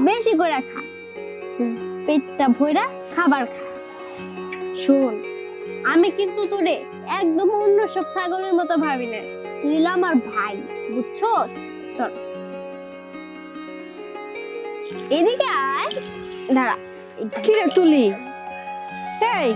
বেশি করে খা। পেটটা খাবার খা। শোন, আমি কিন্তু তোরে একদম অন্য সব ছাগলের মতো ভাবি না। তুই আমার ভাই বুঝছ চল। এদিকে আয়। দাঁড়া কি রে তুলি? এই,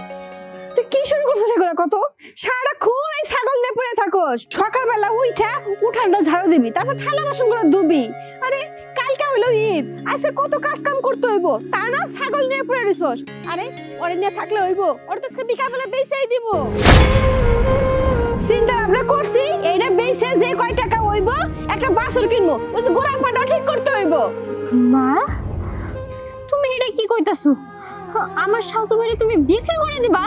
তুই কি শুরু করছিস এগুলো? কত? সারাক্ষণ এই ছাগল নিয়ে পড়ে থাকোস। সকালবেলা উঠা উঠানটা ঝাড়ু দিবি, তারপর থালা বাসনগুলো ধুবি। আরে, কালকে হইল ঈদ, আজকে কত কাজ কাম করতে হইব? তা না ছাগল নিয়ে পড়ে রইছস। আরে, ওরে নিয়ে থাকলে হইব, ওর তো আজকে বিকালবেলা বেচেই দিব। চিন্তা ভাবনা করছি, এইটা বেচে যে কয় টাকা হইব, একটা বাসন কিনবো। ওই যে গোলাম পাটাও ঠিক করতে হইব। মা, তুমি এটা কি কইতাছো? আমার শাশুড়ি তুমি বিক্রি করে দিবা?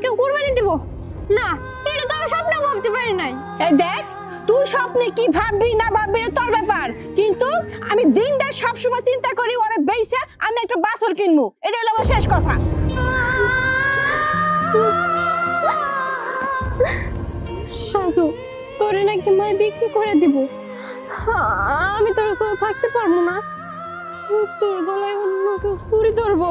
অন্য কুরবানি দিব? না এটা তো আমি স্বপ্ন ভাবতে পারি নাই। এই দেখ, তুই স্বপ্নে কি ভাববি না ভাববি এটা তোর ব্যাপার। কিন্তু আমি দিনটা সবসময় চিন্তা করি, ওরে বেইসা, আমি একটা বাসর কিনবো। এটা হলো আমার শেষ কথা। শাশু তোরে নাকি মায় বিক্রি করে দিব। আমি তোর সাথে থাকতে পারব না। তোর গলায় অন্য কেউ চুরি ধরবো।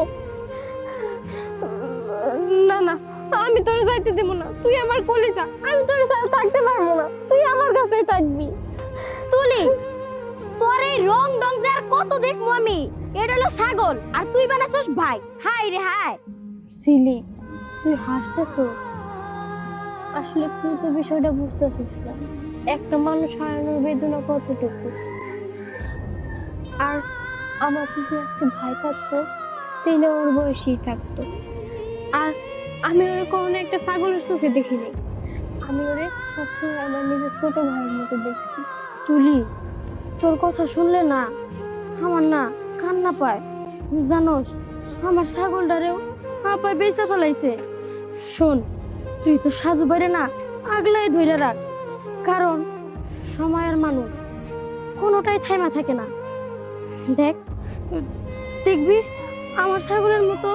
না না। আমি তোর যাইতে দেবো না। তুই আমার কোলে যা আমি তোর সাথে থাকতে পারব না। তুই আমার কাছেই থাকবি। তুলি, তোর এই রং ডং যার কত দেখব আমি? এটা হলো ছাগল, আর তুই বানাচ্ছিস ভাই। হাই রে হাই। সিলি, তুই হাসতেছিস? আসলে তুই তো বিষয়টা বুঝতেছিস না। একটা মানুষ হারানোর বেদনা কতটুকু? আর আমার যদি আজকে ভাই থাকতো তাহলে ওর বয়সী থাকতো। আর আমি ওর কোনো একটা ছাগলের চোখে দেখিনি। আমি ওরে সবসময় আমার নিজের ছোট ভাইয়ের মতো দেখছি। তুলি, তোর কথা শুনলে না, আমার না কান্না পায়। জানোস, আমার ছাগলটারেও আপায় বেঁচে ফেলাইছে। শোন, তুই তো সাজু বাইরে না, আগলাই ধইরা রাখ। কারণ সময়ের মানুষ কোনোটাই থাইমা থাকে না। দেখ, দেখবি আমার ছাগলের মতো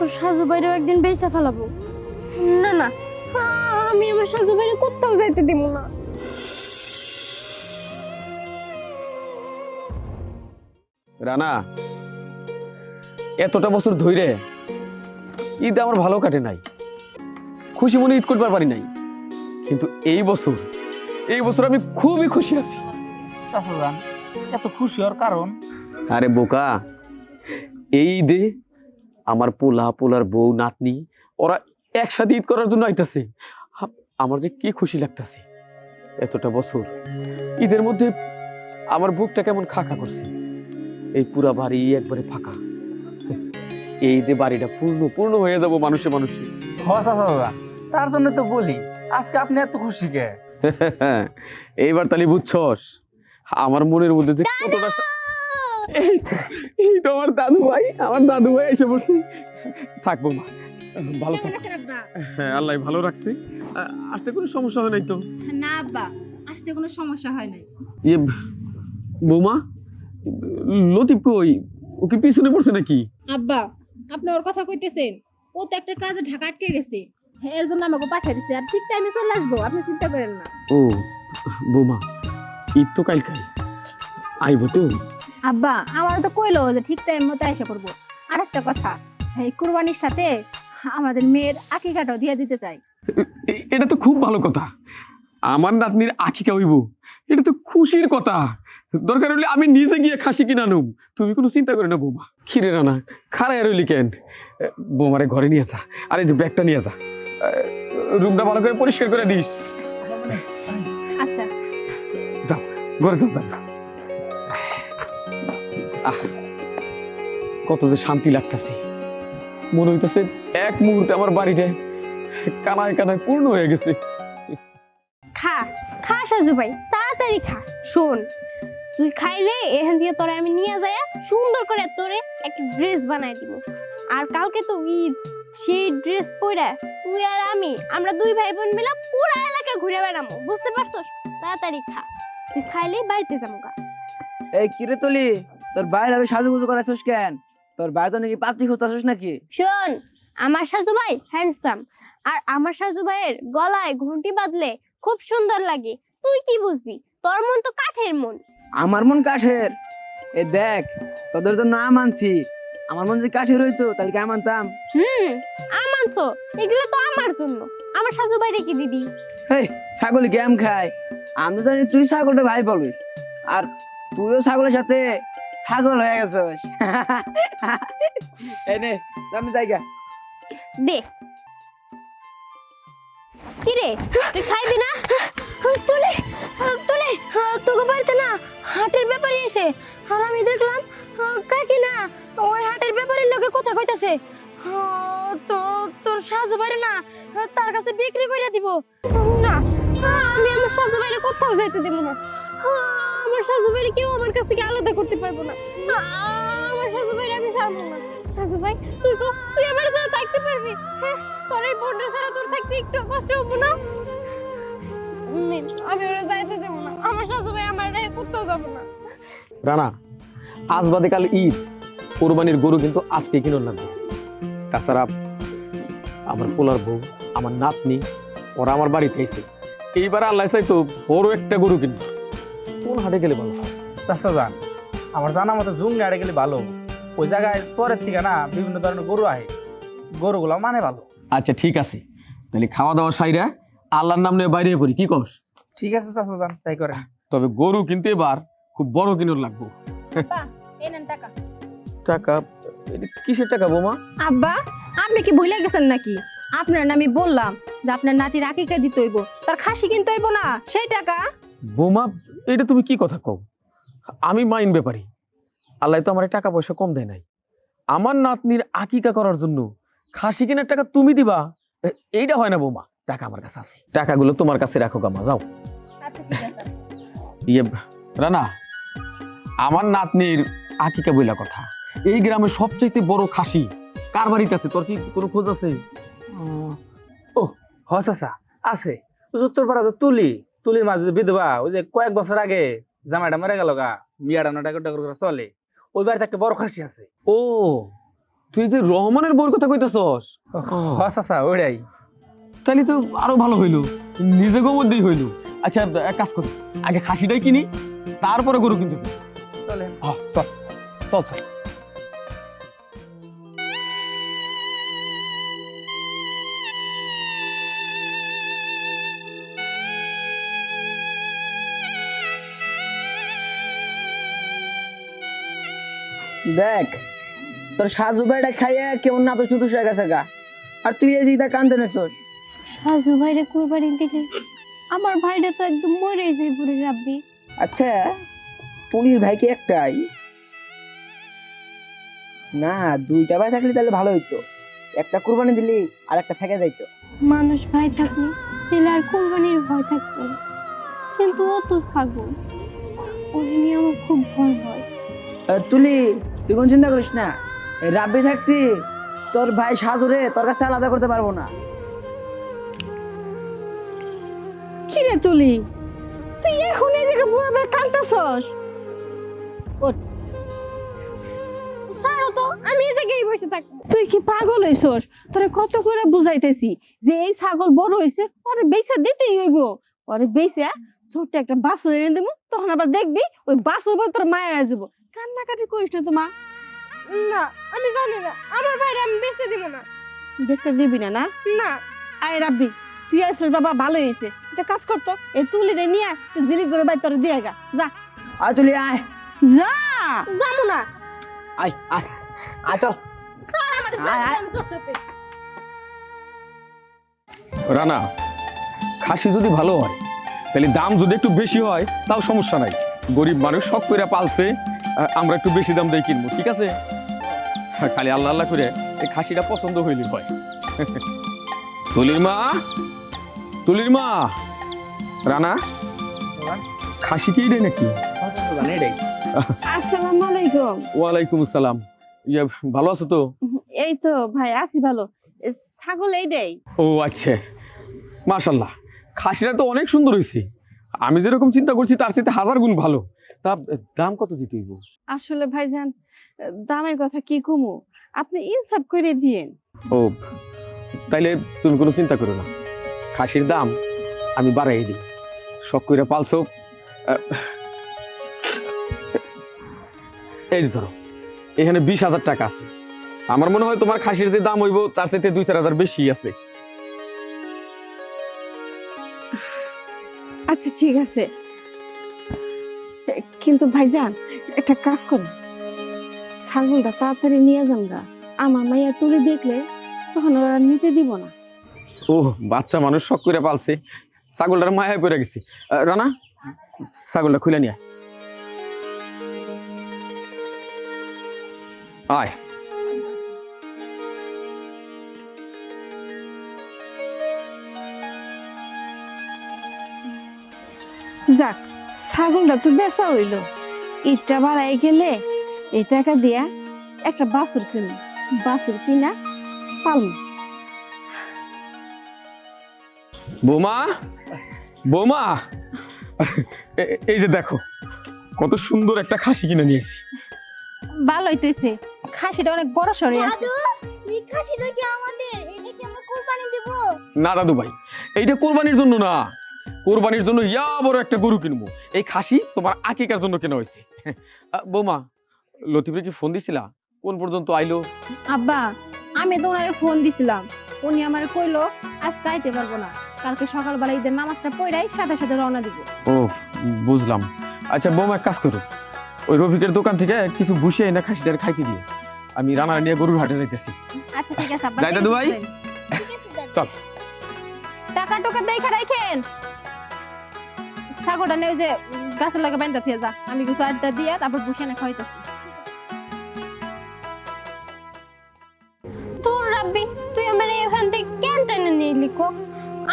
তোর সাজু বাইরেও একদিন বেঁচে ফেলাবো। না না আমি আমার সাজু বাইরে কোথাও যাইতে দিব না। রানা এতটা বছর ধইরে ঈদ আমার ভালো কাটে নাই। খুশি মনে ঈদ করবার পারি নাই। কিন্তু এই বছর এই বছর আমি খুবই খুশি আছি। এত খুশি হওয়ার কারণ? আরে বোকা এই ঈদে আমার পোলা পোলার বউ নাতনি ওরা একসাথে ঈদ করার জন্য আইতাছে। আমার যে কি খুশি লাগতেছে। এতটা বছর ঈদের মধ্যে আমার বুকটা কেমন খা খা করছে। এই পুরা বাড়ি একবারে ফাঁকা। এই ঈদে বাড়িটা পূর্ণ পূর্ণ হয়ে যাব মানুষে মানুষে। তার জন্য তো বলি আজকে আপনি এত খুশি কে? এইবার তাহলে বুঝছস আমার মনের মধ্যে যে কতটা এই তো আমার দাদু ভাই আমার দাদু ভাই এসে বসছি থাকব মা ভালো থাক। হ্যাঁ আল্লাহ ভালো রাখছে আসতে কোনো সমস্যা হয় নাই তো? না আব্বা আসতে কোনো সমস্যা হয় নাই। ইয়ে বৌমা লতিফ কই? ও কি পিছনে পড়ছে নাকি? আব্বা আপনি ওর কথা কইতেছেন। ও তো একটা কাজে ঢাকা আটকে গেছে। এর জন্য আমাকে পাঠিয়ে দিছে। আর ঠিক টাইমে চলে আসব আপনি চিন্তা করেন না। ও বৌমা ঈদ তো কালকাই। আইব তো? আব্বা আমার তো কইলো যে ঠিক টাইম মতো এসে করব আর একটা কথা এই কুরবানির সাথে আমাদের মেয়ের আকিকাটাও দিয়ে দিতে চাই। এটা তো খুব ভালো কথা। আমার নাতনির আখিকা হইব এটা তো খুশির কথা। দরকার হলে আমি নিজে গিয়ে খাসি কিনা নেব তুমি কোনো চিন্তা করে না বৌমা। খিরে রানা খারাই রইলি কেন? বৌমারে ঘরে নিয়ে যা আর এই যে ব্যাগটা নিয়ে যা। এ, রুমটা ভালো করে পরিষ্কার করে দিস। আচ্ছা। যাও ঘরে যাও। আহ কত যে শান্তি লাগতেছে। মনে হইতেছে এক মুহূর্তে আমার বাড়িতে কানায় কানায় পূর্ণ হয়ে গেছে। খা খা সাজু ভাই তাড়াতাড়ি খা শোন তুই খাইলে এখান থেকে তোরে আমি নিয়ে যাই সুন্দর করে তোরে একটা ড্রেস বানাই দিব। আর কালকে তো ঈদ সেই ড্রেস পরে তুই আর আমি আমরা দুই ভাই বোন মিলে পুরো এলাকা ঘুরে বেড়াবো বুঝতে পারছস? তাড়াতাড়ি খা তুই খাইলে বাড়িতে যাব গা। এই কিরে তুলি? তোর বাইরে আমি সাজুগুজু করাছিস কেন? তোর বাইরে জন্য কি পাত্রী খুঁজতেছিস নাকি? শোন আমার সাজু ভাই হ্যান্ডসাম আর আমার সাজু ভাইয়ের গলায় ঘন্টি বাঁধলে খুব সুন্দর লাগে। তুই কি বুঝবি? তোর মন তো কাঠের মন। আমার মন কাঠের। এ দেখ তোদের জন্য আম আনছি। আমার মন যদি কাঠের হইতো তাহলে কি আম আনতাম? হুম আমার তো এগুলো তো আমার জন্য। আমার সাজু বাইরে কি দিবি? হেই ছাগল গ্যাম খায়? আমি জানি তুই ছাগলটা ভাই বলিস। আর তুইও ছাগলের সাথে ছাগল হয়ে গেছিস এই নে আমি জায়গা। দে। কি রে তুই খাইবি না? তুলে তুলে তোকে বাড়িতে না হাটের ব্যাপারে এসে আর আমি দেখলাম কাকি না ওই হাটের ব্যাপারের লোকে কথা কইতাছে। তো তোর সাজু বাইরে না তার কাছে বিক্রি করে দিব। না আমি আমার সাজু বাইরে কোথাও যাইতে দেব না। আমার বাইরে কেউ আমার কাছ থেকে আলাদা করতে পারব না। আমার বাইরে আমি ছাড়বো না। সাজু ভাই তুই কো, তুই আমার সাথে থাকতে পারবি? হ্যাঁ তোর এই বোনটা ছাড়া তোর থাকতে একটু কষ্ট হব না? আমি ওরা যাইতে দেবো না। আমার শাশু ভাই আমার রেখে কোথাও যাব না। রানা, আজ বাদে কাল ঈদ। কোরবানির গরু কিন্তু আজকে কিনুন লাগবে তাছাড়া আমার পোলার বউ, আমার নাতনি, ওরা আমার বাড়িতে এসে। এইবার আল্লাহ চাই তো বড় একটা গরু কিনবো কোন হাটে গেলে ভালো? চাচা যান আমার জানা মতো জুঙ্গি আড়ে গেলে ভালো। ওই জায়গায় পরের থেকে না বিভিন্ন ধরনের গরু আহে। গরুগুলো মানে ভালো। আচ্ছা ঠিক আছে। তাহলে খাওয়া দাওয়া সাইরা আল্লাহর নাম নিয়ে বাইরে করি কি কস? ঠিক আছে চাচা যান তাই করেন। তবে গরু কিন্তু এবার খুব বড় কিনুর লাগবো। টাকা। টাকা? কিসের টাকা বোমা? আব্বা আপনি কি ভুলে গেছেন নাকি? আপনার না আমি বললাম যে আপনার নাতির আকিকা দিতে হইব। তার খাসি কিনতে হইব না সেই টাকা। বোমা এটা তুমি কি কথা কও? আমি মাইন ব্যাপারী। আল্লাহ তো আমার টাকা পয়সা কম দেয় নাই। আমার নাতনির আকিকা করার জন্য খাসি কেনার টাকা তুমি দিবা? এইটা হয় না বৌমা টাকা আমার কাছে আছে। টাকাগুলো তোমার কাছে রাখো গামা যাও। আচ্ছা ঠিক আছে। ইয়ে রানা আমার নাতনির আকিকা বইলা কথা। এই গ্রামের সবচেয়ে বড় খাসি কার বাড়িতে আছে? তোর কি কোনো খোঁজ আছে? ও হ চাচা আছে। পাড়া তো তুলি। তুলির মাঝে যে বিধবা ওই যে কয়েক বছর আগে জামাইটা মরে গেল গা মিয়াটা নটা করে চলে। ওই বাড়িতে একটা বড় খাসি আছে। ও তুই যে রহমানের বউর কথা কইতেছস? হ চাচা ওইটাই। তাহলে তো আরও ভালো হইল। নিজেকে মধ্যেই হইল। আচ্ছা এক কাজ করি। আগে খাসিটাই কিনি তারপরে গরু কিনতে। চলে চল চল। দেখ তোর সাজু ভাইটা খাইয়া কেমন নাতো শুধু হয়ে গেছে গা। আর তুই এই জিদা কান্দে নেছস। সাজু ভাইরে কুরবানি দিলে আমার ভাইটা তো একদম মরে যায় পুরে রাব্বি। আচ্ছা পুলির ভাই কি একটাই? না দুইটা ভাই থাকলে তাহলে ভালো হইতো। একটা কুরবানি দিলি আর একটা থেকে যাইতো। মানুষ ভাই থাকলে তাহলে আর কুরবানির ভয় থাকতো কিন্তু ও তো ছাগল। ওরে নিয়ে আমার খুব ভয় হয়। তুলি তুই কোন চিন্তা করিস না। এই রাব্বি থাকতি তোর ভাই সাজুরে তোর কাছ থেকে আলাদা করতে পারব না। কি রে তুলি? তুই এখন এই জায়গায় বুড়া বেড়া কান্তাছস ছাড়ো তো আমি এই জায়গায় বসে থাকব। তুই কি পাগল হইছস? তোরে কত করে বুঝাইতেছি যে এই ছাগল বড় হইছে ওরে বেচা দিতেই হইব। ওরে বেচা ছোট্ট একটা বাছুর এনে দেবো তখন আবার দেখবি ওই বল তোর মায়া যাব কান্নাকাটি করিস না তোমা না আমি জানি না। আমার ভাইরে আমি বেচতে দিব না। বেচতে দিবি না না? না। আয় রাব্বি তুই আসছিস বাবা ভালো হয়েছে এটা কাজ করতো এই তুলি রে নিয়ে তুই জিলিক করে বাই তোর দিয়ে গা। যা। আয় তুলি আয়। যা। যাব না। আয় আয়। আয় চল। রানা খাসি যদি ভালো হয় তাহলে দাম যদি একটু বেশি হয় তাও সমস্যা নাই। গরিব মানুষ শখ করে পালছে আমরা একটু বেশি দাম দিয়ে কিনবো ঠিক আছে? খালি আল্লাহ আল্লাহ করে এই খাসিটা পছন্দ হইলে হয়। তুলির মা তুলির মা। রানা খাসি কি রে নাকি? আসসালামু আলাইকুম। ওয়ালাইকুম আসসালাম। ইয়ে ভালো আছো তো? এই তো ভাই আছি ভালো। ছাগল এই দেই ও আচ্ছা। মাশাল্লাহ খাসিটা তো অনেক সুন্দর হয়েছে আমি যেরকম চিন্তা করছি তার চাইতে হাজার গুণ ভালো। তা দাম কত দিতে হইব? আসলে ভাইজান দামের কথা কি কমু? আপনি ইনসাফ করে দিয়েন। ও তাইলে তুমি কোনো চিন্তা করো না। খাসির দাম আমি বাড়াই দিই শখ করে পালছো এই ধরো এখানে বিশ হাজার টাকা আছে। আমার মনে হয় তোমার খাসির যে দাম হইব তার থেকে দুই চার হাজার বেশি আছে। আচ্ছা ঠিক আছে। কিন্তু ভাইজান একটা কাজ করো ছাগলটা তাড়াতাড়ি নিয়ে যান গা আমার মাইয়া তুলে দেখলে তখন ওরা নিতে দিব না। ও বাচ্চা মানুষ শখ করে পালছে। ছাগলটার মায়ায় পড়ে গেছি। রানা ছাগলটা খুলে নিয়ে। আয়। যাক ছাগলটা তো বেচা হইল। ইটটা বাড়াই গেলে এই টাকা দিয়া একটা বাছুর কিনি বাছুর কিনা পালম বৌমা বৌমা এই যে দেখো কত সুন্দর একটা খাসি কিনে নিয়েছি। ভালো হইতেছে। খাসিটা অনেক বড় সরে আছে। এই খাসিটা কি আমাদের? এটা কি আমরা কোরবানি দেব? না দাদু ভাই এইটা কোরবানির জন্য না। কোরবানির জন্য ইয়া বড় একটা গরু কিনবো। এই খাসি তোমার আকিকার জন্য কেনা হয়েছে। বৌমা লতিফে কি ফোন দিছিলা? কোন পর্যন্ত আইলো? আব্বা আমি তো ওনারে ফোন দিছিলাম। উনি আমার কইলো আজকে আইতে পারব না। কালকে সকালবেলা ঈদের নামাজটা পড়াই সাথে সাথে রওনা দিব। ও বুঝলাম। আচ্ছা বৌমা এক কাজ করো। ওই রফিকের দোকান থেকে কিছু ভুষে এনে খাসিটার খাইতে দিও। আমি রানা নিয়ে গরুর হাটে যাইতেছি। আচ্ছা ঠিক আছে আব্বা। যাই দাদু ভাই? চল। টাকা টোকা দেখা রাখেন। ছাগলটা নেই যে গাছের লাগে বাইন্দা থেকে যা। আমি কিছু আড্ডা দিয়ে তারপর বসে না খাইতেছি তোর রাব্বি তুই আমার এখান থেকে কেন টেনে নিয়ে লিখো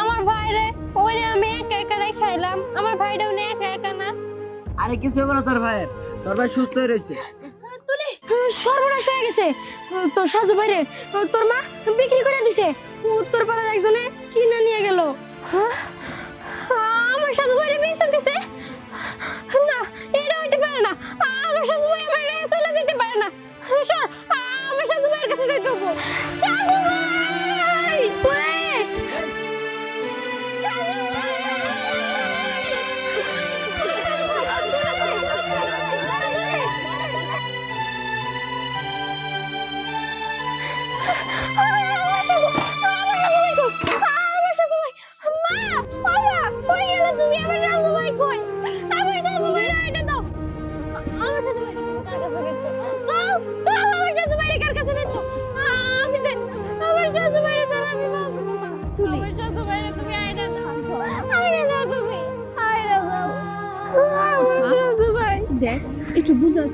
আমার ভাইরে ওরে আমি একা একা খাইলাম আমার ভাইটাও নে একা একা না। আরে কিছু হবে না তোর ভাইয়ের। তোর ভাই সুস্থ হয়ে রয়েছে তুলে সর্বনাশ হয়ে গেছে। তোর সাজু ভাইরে তোর মা বিক্রি করে দিছে। উত্তর পাড়ার একজনে কিনে নিয়ে গেল। হ্যাঁ? আমার সাজু ভাইরে বেচে দিছে না, এটা হইতে পারে না। আমার সাজু আমার চলে যেতে পারে না। আমার শাশুড়ির কাছে যাইতে সাজু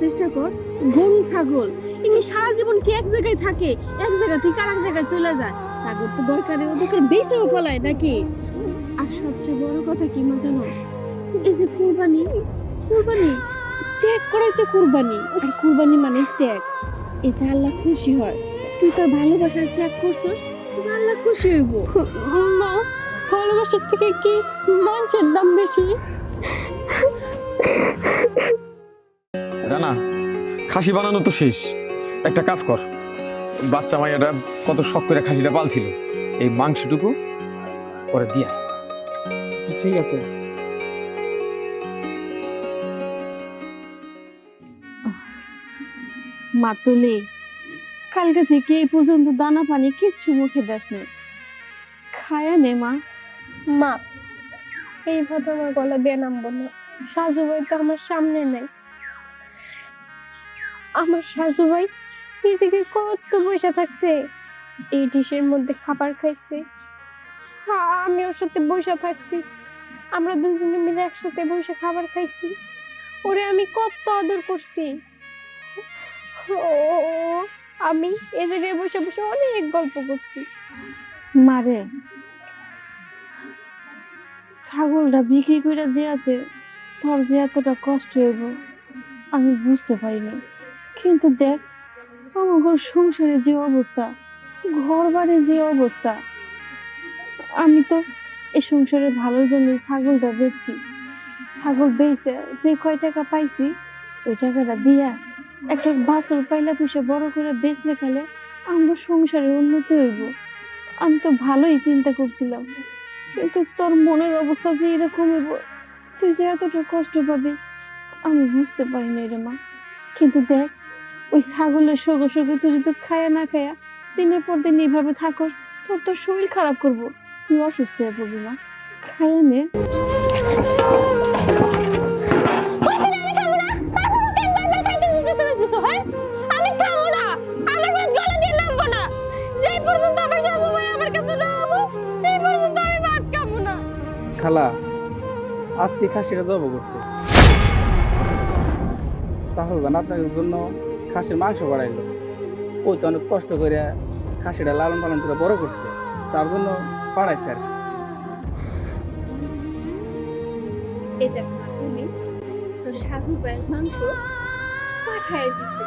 চেষ্টা কর গরু ছাগল। এমনি সারা জীবন কি এক জায়গায় থাকে? এক জায়গা থেকে আরেক জায়গায় চলে যায়। ছাগল তো দরকারে ওদের বেঁচেও ফলায় নাকি? আর সবচেয়ে বড় কথা কি মা জানো? এই যে কুরবানি কুরবানি, ত্যাগ করাই তো কুরবানি। আর কুরবানি মানে ত্যাগ। এতে আল্লাহ খুশি হয়। তুই তোর ভালোবাসার ত্যাগ করছিস আল্লাহ খুশি হইব। মা, ভালোবাসার থেকে কি মাংসের দাম বেশি? রানা খাসি বানানো তো শেষ। একটা কাজ কর। বাচ্চা মাইয়াটা কত শখ করে খাসিটা পালছিল। এই মাংসটুকু পরে দিয়া ঠিক আছে। মা তুলি কালকে থেকে এই পর্যন্ত দানা পানি কিচ্ছু মুখে দাস নেই। খায়া নে মা। মা এই ভাবে আমার গলা দিয়ে নামবো না। সাজু ভাই তো আমার সামনে নেই। আমার সাজু ভাই এদিকে কত বসে থাকছে। এই ডিশের মধ্যে খাবার খাইছে। আমি ওর সাথে বসে থাকছি। আমরা দুজনে মিলে একসাথে বসে খাবার খাইছি। ওরে আমি কত আদর করছি। ও- আমি এ জায়গায় বসে বসে অনেক গল্প করছি। মারে ছাগলটা বিক্রি করে দেওয়াতে তোর যে এতটা কষ্ট হইব, আমি বুঝতে পারিনি। কিন্তু দেখ আমার সংসারের যে অবস্থা ঘর বাড়ির যে অবস্থা, আমি তো এই সংসারে ভালোর জন্য ছাগলটা বেচছি। ছাগল বেচে যে কয় টাকা পাইছি, ওই টাকাটা দিয়া একটা বাছর পাইলা পুষে বড় করে বেচলে খেলে আমার সংসারে উন্নতি হইব। আমি তো ভালোই চিন্তা করছিলাম, কিন্তু তোর মনের অবস্থা যে এরকম হইব, তুই যে এতটা কষ্ট পাবি, আমি বুঝতে পারি না রে মা। কিন্তু দেখ ওই ছাগলের সগো সগো তুই যদি খায়া না খায়া দিনের পর দিন এইভাবে থাকো তোর তোর শরীর খারাপ করব। তুই অসুস্থ হয়ে পড়বি মা। খায়া নে। হ্যাঁ? আমি খাব না। আমার ভাত গলা দিয়ে নামবো না। যেই পর্যন্ত আমার শাশুড়ি আমার কাছে না হব সেই পর্যন্ত আমি ভাত খাব না। খালা আজকে খাসিটা জব করছে। চাষা জান আপনাদের জন্য খাসির মাংস বাড়াইলো। ওই তো অনেক কষ্ট করে খাসিটা লালন পালন করে বড় করছে। তার জন্য বাড়াইছে আর কি। এই দেখ শাশু ভাইয়ের মাংস পাঠাই দিছে।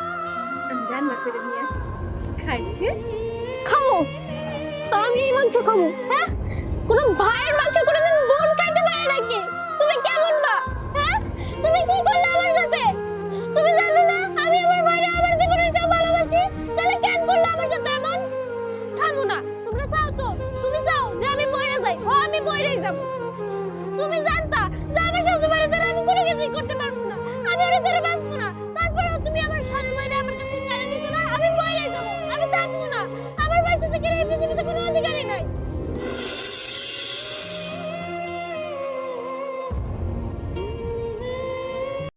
আমি রান্না করে নিয়ে আসি। খাইছে খামো। আমি এই মাংস খামো হ্যাঁ? কোনো ভাইয়ের মাংস কোনোদিন বোন খাইতে পারে নাকি?